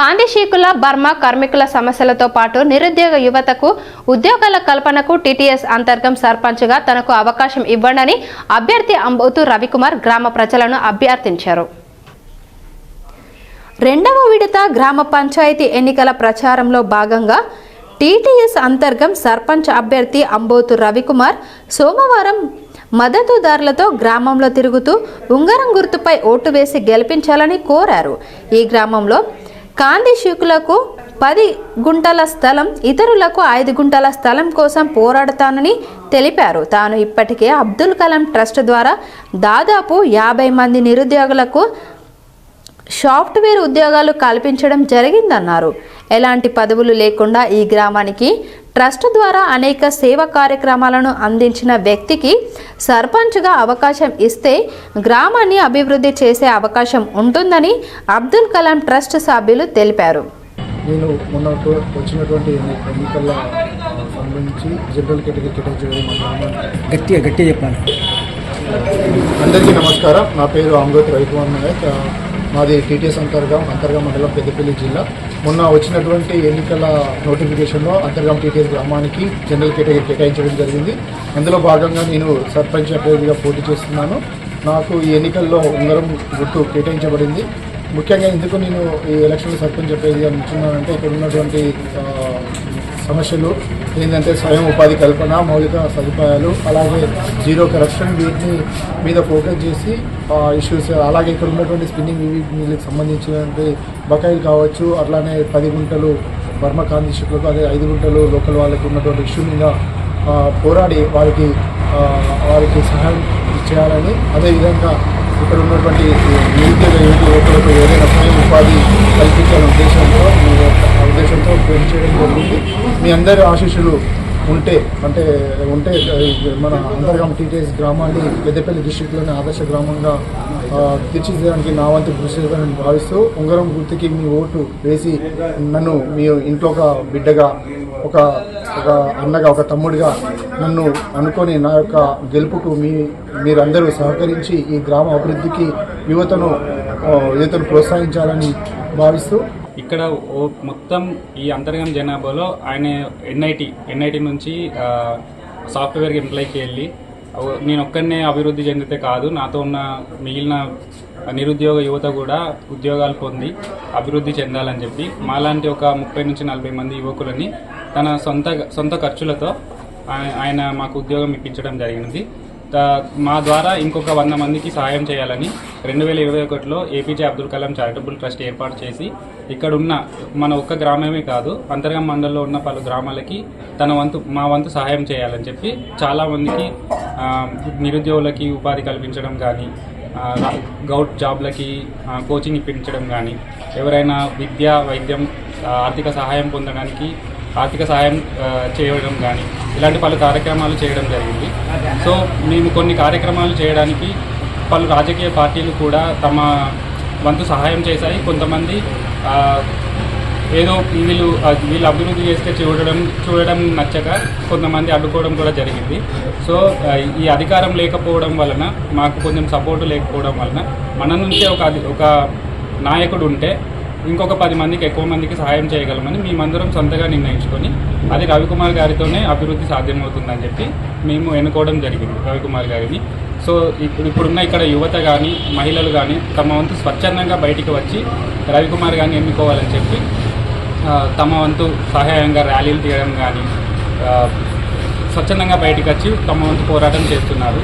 కాందిశీకుల Burma కార్మికుల సమస్యలతో పాటు నిరుద్యోగ యువతకు ఉద్యోగాల కల్పనకు టీటీఎస్ అంతర్గం సర్పంచ్గా తనకు అవకాశం ఇవ్వండని అభ్యర్థి అంబోతు రవికుమార్ గ్రామ ప్రజలను అభ్యర్థించారు. రెండవ విడత గ్రామ పంచాయతీ ఎన్నికల ప్రచారంలో భాగంగా టీటీఎస్ అంతర్గం సర్పంచ్ అభ్యర్థి అంబోతు రవికుమార్ సోమవారం మద్దతుదారులతో గ్రామంలో తిరుగుతూ ఉంగరం గుర్తుపై ఓటు వేసి గెలిపించాలని కోరారు. ఈ గ్రామంలో కాందిశుకులకు పది గుంటల స్థలం ఇతరులకు ఐదు గుంటల స్థలం కోసం పోరాడతానని తెలిపారు. తాను ఇప్పటికే అబ్దుల్ కలాం ట్రస్ట్ ద్వారా దాదాపు యాభై మంది నిరుద్యోగులకు సాఫ్ట్వేర్ ఉద్యోగాలు కల్పించడం జరిగిందన్నారు. ఎలాంటి పదవులు లేకుండా ఈ గ్రామానికి ట్రస్ట్ ద్వారా అనేక సేవా కార్యక్రమాలను అందించిన వ్యక్తికి సర్పంచ్గా అవకాశం ఇస్తే గ్రామాన్ని అభివృద్ధి చేసే అవకాశం ఉంటుందని అబ్దుల్ కలాం ట్రస్ట్ సభ్యులు తెలిపారు. నేను మొన్న వచ్చినటువంటి ఎన్ని- ఎన్నికల సంబంధించి జనరల్ కేటగిరీ కేటాయించడం గట్టిగా గట్టిగా చెప్పాలి. అందరికీ నమస్కారం. నా పేరు అంగోత్ రవికుమార్ నాయక్ మాది టీటీఎస్ అంతర్గం అంతర్గం మండలం పెద్దపల్లి జిల్లా. మొన్న వచ్చినటువంటి ఎన్నికల నోటిఫికేషన్లో అంతర్గం టీటీఎస్ గ్రామానికి జనరల్ కేటగిరీ కేటాయించడం జరిగింది. అందులో భాగంగా నేను సర్పంచ్ అభ్యర్థిగా పోటీ చేస్తున్నాను. నాకు ఈ ఎన్నికల్లో ఉంగరం గుర్తు కేటాయించబడింది. ముఖ్యంగా ఎందుకు నేను ఈ ఎలక్షన్ సర్పంచ్ అభ్యర్థిగా నిల్చున్నానంటే ఇక్కడ ఉన్నటువంటి సమస్యలు ఏంటంటే స్వయం ఉపాధి కల్పన మౌలిక సదుపాయాలు అలాగే జీరో కరప్షన్ వీటిని మీద ఫోకస్ చేసి ఇష్యూస్ అలాగే ఇక్కడ ఉన్నటువంటి స్పిన్నింగ్ మిల్లుకి సంబంధించినటువంటి బకాయిలు కావచ్చు అట్లానే పది గుంటలు వర్మ కాంతిశుకులకు అదే ఐదు గుంటలు లోకల్ వాళ్ళకి ఉన్నటువంటి ఇష్యూ మీద పోరాడి వారికి వారికి సహాయం చేయాలని అదేవిధంగా ఇక్కడ ఉన్నటువంటి నిరుద్యోగ యువతి యువకులకు ఏదైనా పని ఉపాధి కల్పించాలనే ఉద్దేశంతో మీ యొక్క ఉద్దేశంతో పనిచేయడం జరిగింది మీ అందరి ఆశీస్సులు ఉంటే అంటే ఉంటే మన అంతర్గాం టీటీఎస్ గ్రామాన్ని పెద్దపల్లి డిస్టిక్లోని ఆదర్శ గ్రామంగా ఆ, తీర్చిదిద్దడానికి నా వంతు కృషి చేస్తానని భావిస్తూ ఉంగరం గుర్తుకి మీ ఓటు వేసి నన్ను మీ ఇంట్లో ఒక బిడ్డగా ఒక ఒక అన్నగా ఒక తమ్ముడిగా నన్ను అనుకొని నా యొక్క గెలుపుకు మీ మీరందరూ సహకరించి ఈ గ్రామ అభివృద్ధికి యువతను యువతను ప్రోత్సహించాలని భావిస్తూ ఇక్కడ ఓ మొత్తం ఈ అంతర్గం జనాభాలో ఆయన ఎన్ఐటి ఎన్ఐటి నుంచి సాఫ్ట్వేర్కి సాఫ్ట్వేర్ ఎంప్లాయ్కి వెళ్ళి నేను ఒక్కనే అభివృద్ధి చెందితే కాదు నాతో ఉన్న మిగిలిన నిరుద్యోగ యువత కూడా ఉద్యోగాలు పొంది అభివృద్ధి చెందాలని చెప్పి మాలాంటి ఒక ముప్పై నుంచి నలభై మంది యువకులని తన సొంత సొంత ఖర్చులతో ఆయన మాకు ఉద్యోగం ఇప్పించడం జరిగింది. మా ద్వారా ఇంకొక వంద మందికి సహాయం చేయాలని రెండు వేల ఇరవై ఒకటిలో APJ Abdul Kalam charitable trust ఏర్పాటు చేసి ఇక్కడ ఉన్న మన ఒక్క గ్రామమే కాదు అంతర్గం మండలంలో ఉన్న పలు గ్రామాలకి తన వంతు మా వంతు సహాయం చేయాలని చెప్పి చాలామందికి నిరుద్యోగులకి ఉపాధి కల్పించడం కానీ గౌట్ జాబ్లకి కోచింగ్ ఇప్పించడం కానీ ఎవరైనా విద్య వైద్యం ఆర్థిక సహాయం పొందడానికి ఆర్థిక సహాయం చేయడం కానీ ఇలాంటి పలు కార్యక్రమాలు చేయడం జరిగింది. సో మేము కొన్ని కార్యక్రమాలు చేయడానికి పలు రాజకీయ పార్టీలు కూడా తమ వంతు సహాయం చేశాయి. కొంతమంది ఏదో వీళ్ళు వీళ్ళు అభివృద్ధి చేస్తే చూడడం చూడడం నచ్చక కొంతమంది అడ్డుకోవడం కూడా జరిగింది. సో ఈ అధికారం లేకపోవడం వలన మాకు కొంచెం సపోర్టు లేకపోవడం వలన మన నుంచే ఒక ఒక నాయకుడు ఉంటే ఇంకొక పది మందికి ఎక్కువ మందికి సహాయం చేయగలమని మేమందరం సొంతగా నిర్ణయించుకొని అది రవికుమార్ గారితోనే అభివృద్ధి సాధ్యమవుతుందని చెప్పి మేము ఎన్నుకోవడం జరిగింది రవికుమార్ గారిని. సో ఇప్పుడు ఇప్పుడున్న ఇక్కడ యువత కానీ మహిళలు కానీ తమ వంతు స్వచ్ఛందంగా బయటికి వచ్చి రవికుమార్ గారిని ఎన్నుకోవాలని చెప్పి తమ వంతు సహాయంగా ర్యాలీలు తీయడం కానీ స్వచ్ఛందంగా బయటకు వచ్చి తమ వంతు పోరాటం చేస్తున్నారు.